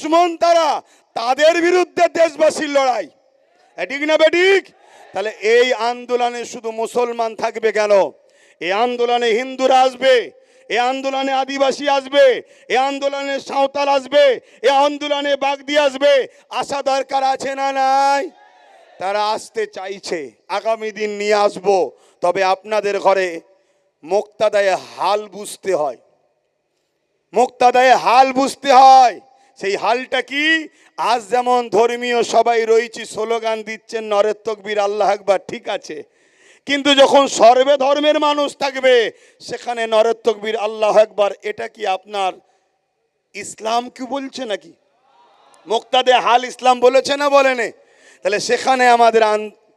দুশ্মন তারা, তাদের বিরুদ্ধে দেশবাসীর লড়াই। ঠিক না বেঠিক তাহলে এই আন্দোলনে শুধু মুসলমান থাকবে কেন? এই আন্দোলনে হিন্দুরা আসবে, এ আন্দোলনে আদিবাসী আসবে, এ আন্দোলনে সাঁওতাল আসবে, এ আন্দোলনে বাগদি আসবে। আসা দরকার আছে না নাই? তারা আসতে চাইছে, আগামী দিন নিয়ে আসব। তবে আপনাদের ঘরে মুক্তাদায় হাল বুঝতে হয়। মুক্তাদায় হাল বুঝতে হয়। সেই হালটা কি? আজ যেমন ধর্মীয় সবাই রয়েছি, স্লোগান দিচ্ছেন, নরের তকবীর, আল্লাহ একবার ঠিক আছে। কিন্তু যখন সর্বে ধর্মের মানুষ থাকবে, সেখানে নরের তকবীর, আল্লাহ একবার এটা কি আপনার ইসলাম কি বলছে নাকি? মুক্তাদে হাল ইসলাম বলেছে না বলেনে? তাহলে সেখানে আমাদের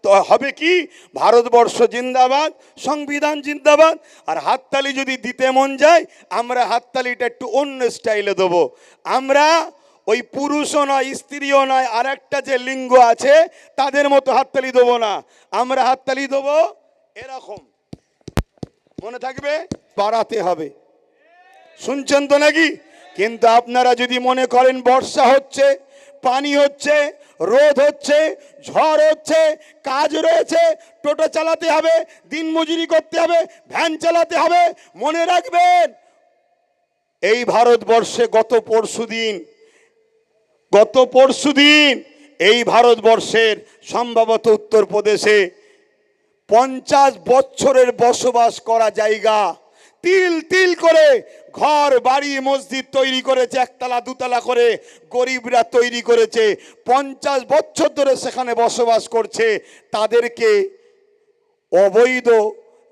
হবে কি? ভারতবর্ষ জিন্দাবাদ, সংবিধান জিন্দাবাদ, আর হাততালি যদি দিতে মন যায়, আমরা হাততালিটা একটু অন্য স্টাইলে দেবো। আমরা ওই পুরুষও নয়, স্ত্রীও নয় আর একটা যে লিঙ্গ আছে, তাদের মতো হাততালি দেবো না। আমরা হাততালি দেবো এরকম। মনে থাকবে? বাড়াতে হবে। শুনছেন তো নাকি? কিন্তু আপনারা যদি মনে করেন বর্ষা হচ্ছে পানি হচ্ছে, রোদ হচ্ছে, ঝড় হচ্ছে, কাজ রয়েছে, টোটো চালাতে হবে, দিন মজুরি করতে হবে, ভ্যান চালাতে হবে, মনে রাখবেন। এই ভারতবর্ষে গত পরশুদিন গত পরশুদিন এই ভারতবর্ষের সম্ভবত উত্তরপ্রদেশে পঞ্চাশ বছরের বসবাস করা জায়গা তিল তিল করে ঘর, বাড়ি, মসজিদ তৈরি করেছে, একতলা, দুতলা করে গরিবরা তৈরি করেছে। পঞ্চাশ বছর ধরে সেখানে বসবাস করছে। তাদেরকে অবৈধ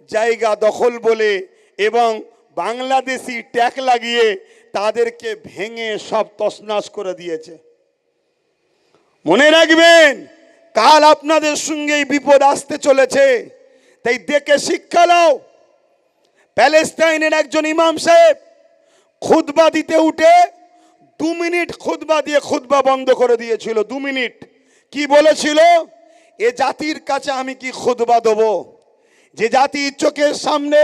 জায়গা দখল বলে এবং বাংলাদেশি ট্যাগ লাগিয়ে তাদেরকে ভেঙে সব তছনাশ করে দিয়েছে। মনে রাখবেন, কাল আপনাদের সঙ্গে এই বিপদ আসতে চলেছে। তাই দেখে শিক্ষা নাও। প্যালেস্টাইনের একজন ইমাম সাহেব খুতবা দিতে উঠে দু মিনিট খুতবা দিয়ে খুতবা বন্ধ করে দিয়েছিল, দু মিনিট। কি বলেছিল? এ জাতির কাছে আমি কি খুতবা দেবো? যে জাতির চোখের সামনে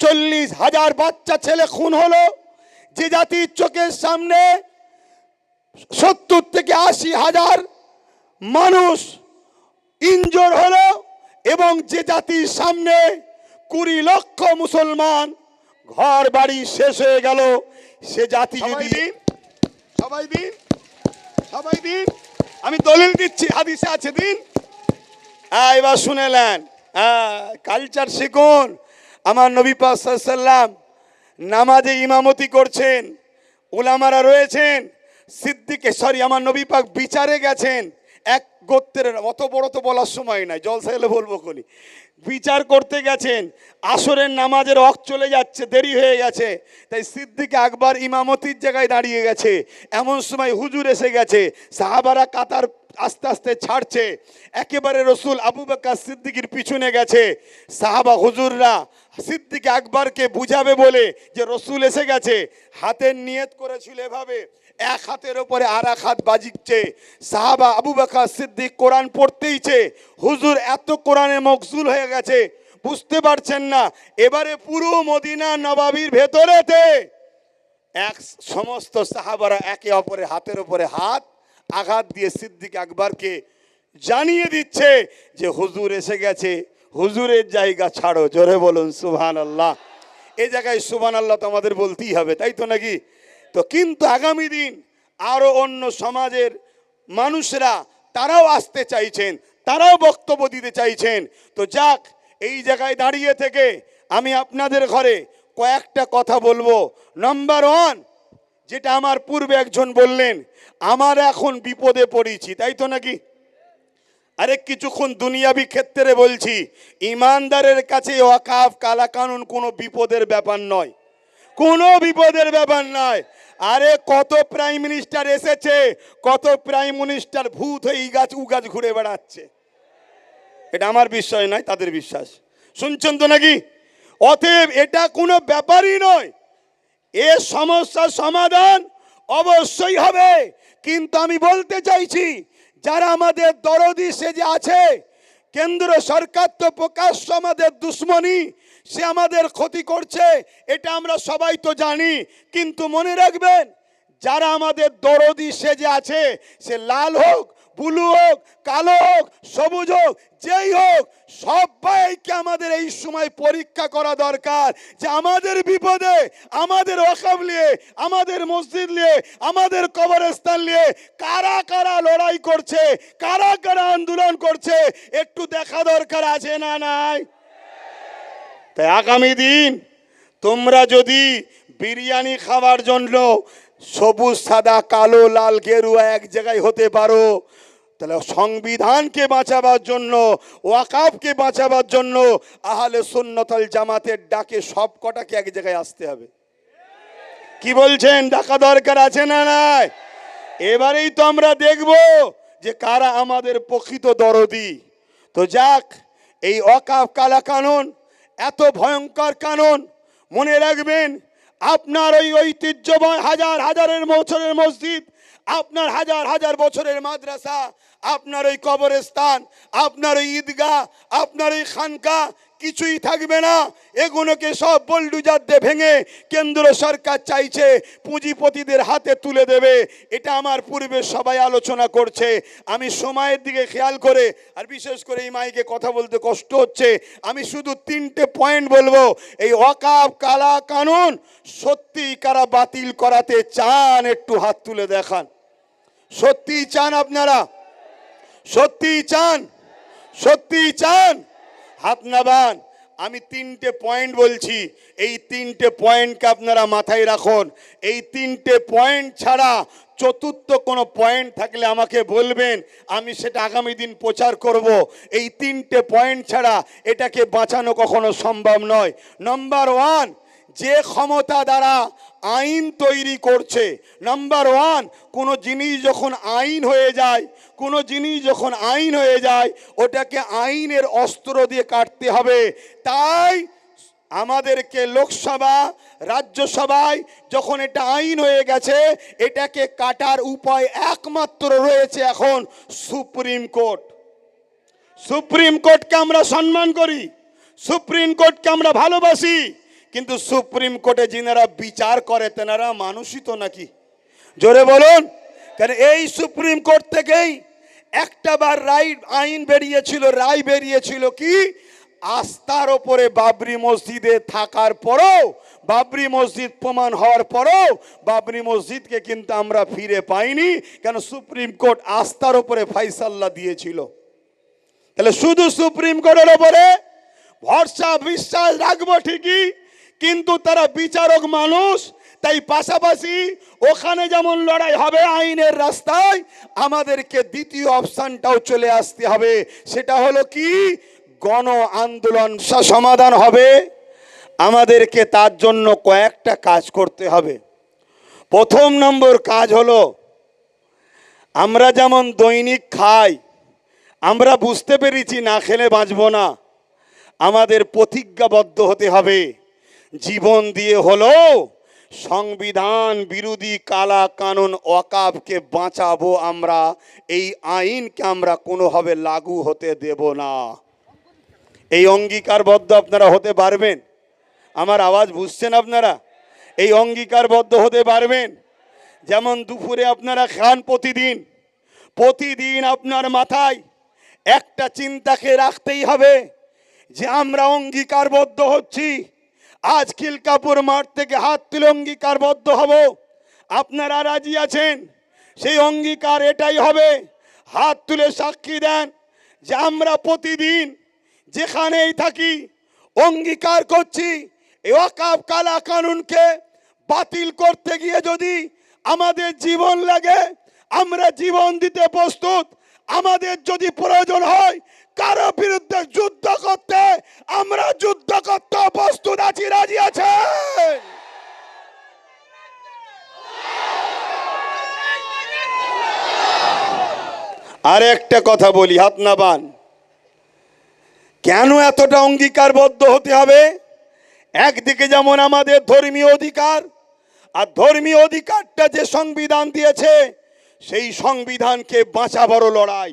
চল্লিশ হাজার বাচ্চা ছেলে খুন হলো, যে জাতির চোখের সামনে সত্তর থেকে আশি হাজার মানুষ ইঞ্জোর হলো এবং যে জাতির সামনে কুড়ি লক্ষ মুসলমান ঘর বাড়ি শেষ হয়ে গেল। সে জাতি যদি সবাই দিন সবাই দিন আমি দলিল দিচ্ছি হাদিসে আছে দিন। হ্যাঁ এবার শুনেলেন হ্যাঁ কালচার শিখুন। আমার নবী পাক সাল্লাম নামাজে ইমামতি করছেন উলামারা রয়েছেন সিদ্দিকে সরি আমার নবী পাক বিচারে গেছেন। এক গোত্রের, অত বড় তো বলার সময় নাই জলসা এলে বলব কোনি বিচার করতে গেছেন, আসরের নামাজের অক চলে যাচ্ছে, দেরি হয়ে গেছে। তাই সিদ্দিক আকবর ইমামতির জায়গায় দাঁড়িয়ে গেছে। এমন সময় হুজুর এসে গেছে, সাহাবারা কাতার আস্তে আস্তে ছাড়ছে। একেবারে রসুল আবু বাক্কা সিদ্দিকির পিছনে গেছে। সাহাবা হুজুররা সিদ্দিক আকবরকে বুঝাবে বলে যে রসুল এসে গেছে, হাতের নিয়ত করেছিল এভাবে। এক হাতের ওপরে আর এক হাত বাজিচ্ছে। সাহাবা আবু বাক্কা সিদ্দিক কোরআন পড়তেইছে। হুজুর, এত কোরআনে মকসুল হয়ে গেছে, বুঝতে পারছেন না। এবারে পুরো মদিনা নবাবির ভেতরেতে এক সমস্ত সাহাবারা একে অপরের হাতের ওপরে হাত আঘাত দিয়ে সিদ্দিক আকবরকে জানিয়ে দিচ্ছে যে, হুজুর এসে গেছে, হুজুরের জায়গা ছাড়ো। জোরে বলুন সুবহান আল্লাহ এই জায়গায় সুবহান আল্লাহ তো আমাদের বলতেই হবে, তাই তো নাকি? তো কিন্তু আগামী দিন আরও অন্য সমাজের মানুষরা তারাও আসতে চাইছেন, তারাও বক্তব্য দিতে চাইছেন। তো যাক, এই জায়গায় দাঁড়িয়ে থেকে আমি আপনাদের ঘরে কয়েকটা কথা বলব। নাম্বার ওয়ান যেটা আমার পূর্বে একজন বললেন, আমার এখন বিপদে পড়েছি। তাই তো নাকি? আরেক কিছুক্ষণ দুনিয়াবি ক্ষেত্রে বলছি, ইমানদারের কাছে ওয়াকাফ কালা কানুন কোনো বিপদের ব্যাপার নয়। কোনো বিপদের ব্যাপার নয়। আরে কত প্রাইম মিনিস্টার এসেছে, কত প্রাইম মিনিস্টার ভূত হয়ে গাছ, উ গাছ ঘুরে বেড়াচ্ছে। এটা আমার বিশ্বাস নয়, তাদের বিশ্বাস। শুনছেন তো নাকি? অতএব এটা কোনো ব্যাপারই নয়। এ সমস্যার সমাধান অবশ্যই হবে। কিন্তু আমি বলতে চাইছি, যারা আমাদের দরদি সেজে আছে, কেন্দ্র সরকার তো প্রকাশ্য আমাদের দুশ্মনী সে আমাদের ক্ষতি করছে, এটা আমরা সবাই তো জানি, কিন্তু মনে রাখবেন, যারা আমাদের দরদি সেজে আছে, সে লাল হোক, ব্লু হোক, কালো হোক, সবুজ হোক, যেই হোক, সবাইকে আমাদের এই সময় পরীক্ষা করা দরকার যে আমাদের বিপদে, আমাদের ওয়াকাব নিয়ে, আমাদের মসজিদ নিয়ে, আমাদের কবরস্থান নিয়ে কারা কারা লড়াই করছে, কারা কারা আন্দোলন করছে, একটু দেখা দরকার আছে না নাই? তাই আগামী দিন তোমরা যদি বিরিয়ানি খাওয়ার জন্য সবুজ, সাদা, কালো, লাল, গেরুয়া এক জায়গায় হতে পারো, তাহলে সংবিধানকে বাঁচাবার জন্য ওয়াকাবকে বাঁচাবার জন্য আহলে সুন্নতল জামাতের ডাকে সব কটাকে এক জায়গায় আসতে হবে। কি বলছেন? ডাকা দরকার আছে না নাই? এবারেই তো আমরা দেখব যে কারা আমাদের প্রকৃত দরদি। তো যাক, এই অকাপ কালা কানুন এত ভয়ঙ্কর কানুন। মনে রাখবেন, আপনার ওই ঐতিহ্যময় হাজার হাজারের বছরের মসজিদ, আপনার হাজার হাজার বছরের মাদ্রাসা, আপনার ওই কবরস্থান, আপনার ওই ঈদগাহ, আপনার ওই খানকা কিছুই থাকবে না। এগুলোকে সব বল্ডুজার দিয়ে ভেঙে কেন্দ্র সরকার চাইছে পুঁজিপতিদের হাতে তুলে দেবে। এটা আমার পূর্বে সবাই আলোচনা করছে। আমি সময়ের দিকে খেয়াল করে আর বিশেষ করে এই মাইকে কথা বলতে কষ্ট হচ্ছে। আমি শুধু তিনটে পয়েন্ট বলব। এই অকাপ কালা কানুন সত্যি কারা বাতিল করাতে চান একটু হাত তুলে দেখান। সত্যি চান আপনারা? সত্যি চান? সত্যি চান? হাত নাবান। আমি তিনটে পয়েন্ট বলছি। এই তিনটে পয়েন্টকে আপনারা মাথায় রাখুন। এই তিনটে পয়েন্ট ছাড়া চতুর্থ কোনো পয়েন্ট থাকলে আমাকে বলবেন, আমি সেটা আগামী দিন প্রচার করব। এই তিনটে পয়েন্ট ছাড়া এটাকে বাঁচানো কখনো সম্ভব নয়। নম্বর ওয়ান যে ক্ষমতা দ্বারা আইন তৈরি করছে নাম্বার ওয়ান কোনো জিনিস যখন আইন হয়ে যায়, কোনো জিনিস যখন আইন হয়ে যায়, ওটাকে আইনের অস্ত্র দিয়ে কাটতে হবে। তাই আমাদেরকে লোকসভা, রাজ্যসভায় যখন এটা আইন হয়ে গেছে, এটাকে কাটার উপায় একমাত্র রয়েছে এখন সুপ্রিম কোর্ট। সুপ্রিম কোর্টকে আমরা সম্মান করি, সুপ্রিম কোর্টকে আমরা ভালোবাসি। কিন্তু সুপ্রিম কোর্টে যিনারা বিচার করে, তেনারা মানুষই তো নাকি? জোরে বলুন। কারণ এই সুপ্রিম কোর্ট থেকেই একটা বার রায়, আইন বেরিয়েছিল, রায় বেরিয়েছিল কি? আস্থার ওপরে বাবরি মসজিদে থাকার পরও, বাবরি মসজিদ প্রমাণ হওয়ার পরও বাবরি মসজিদকে কিন্তু আমরা ফিরে পাইনি। কেন সুপ্রিম কোর্ট আস্থার ওপরে ফাইসাল্লা দিয়েছিল? তাহলে শুধু সুপ্রিম কোর্টের ওপরে ভরসা, বিশ্বাস রাখব ঠিকই কিন্তু তারা বিচারক মানুষ, তাই পাশাপাশি ওখানে যেমন লড়াই হবে আইনের রাস্তায়, আমাদেরকে দ্বিতীয় অপশানটাও চলে আসতে হবে। সেটা হলো কি? গণ আন্দোলন সমাধান হবে। আমাদেরকে তার জন্য কয়েকটা কাজ করতে হবে। প্রথম নম্বর কাজ হলো, আমরা যেমন দৈনিক খাই, আমরা বুঝতে পেরেছি না খেলে বাঁচব না, আমাদের প্রতিজ্ঞাবদ্ধ হতে হবে। জীবন দিয়ে হলো সংবিধান বিরোধী কালা কানুন অকাবকে বাঁচাবো আমরা, এই আইনকে আমরা কোনোভাবে লাগু হতে দেব না। এই অঙ্গীকারবদ্ধ আপনারা হতে পারবেন। আমার আওয়াজ বুঝছেন আপনারা? এই অঙ্গীকারবদ্ধ হতে পারবেন। যেমন দুপুরে আপনারা খান প্রতিদিন প্রতিদিন আপনার মাথায় একটা চিন্তাকে রাখতেই হবে যে আমরা অঙ্গীকারবদ্ধ হচ্ছি। আজ খিলকাপুর মাঠ থেকে হাত তুলে অঙ্গীকারবদ্ধ হব। আপনারা রাজি আছেন? সেই অঙ্গীকার এটাই হবে। হাত তুলে সাক্ষী দেন যে আমরা প্রতিদিন যেখানেই থাকি অঙ্গীকার করছি। এ ওয়াকাব কালা কানুনকে বাতিল করতে গিয়ে যদি আমাদের জীবন লাগে, আমরা জীবন দিতে প্রস্তুত। আমাদের যদি প্রয়োজন হয়, কারও বিরুদ্ধে আর একটা কথা বলি, হাত না বান। কেন এতটা অঙ্গীকারবদ্ধ হতে হবে? একদিকে যেমন আমাদের ধর্মীয় অধিকার, আর ধর্মীয় অধিকারটা যে সংবিধান দিয়েছে, সেই সংবিধানকে বাঁচাবার লড়াই।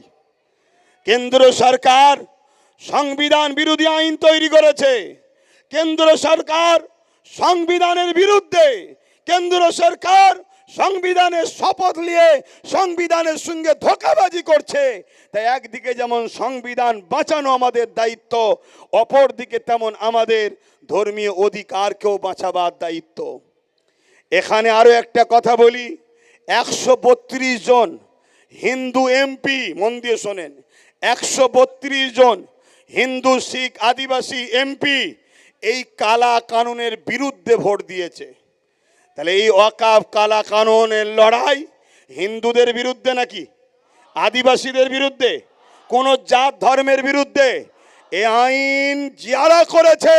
কেন্দ্র সরকার সংবিধান বিরোধী আইন তৈরি করেছে। কেন্দ্র সরকার সংবিধানের বিরুদ্ধে, কেন্দ্র সরকার সংবিধানের শপথ নিয়ে সংবিধানের সঙ্গে ধোকাবাজি করছে। তাই একদিকে যেমন সংবিধান বাঁচানো আমাদের দায়িত্ব অপর দিকে তেমন আমাদের ধর্মীয় অধিকারকেও বাঁচাবার দায়িত্ব। এখানে আরও একটা কথা বলি, একশো বত্রিশ জন হিন্দু এমপি, মন দিয়ে শোনেন, একশো বত্রিশ জন হিন্দু, শিখ, আদিবাসী এমপি এই কালা কানুনের বিরুদ্ধে ভোট দিয়েছে। তাহলে এই অকাফ কালা কানুনের লড়াই হিন্দুদের বিরুদ্ধে নাকি? আদিবাসীদের বিরুদ্ধে? কোন জাত ধর্মের বিরুদ্ধে? এ আইন যারা করেছে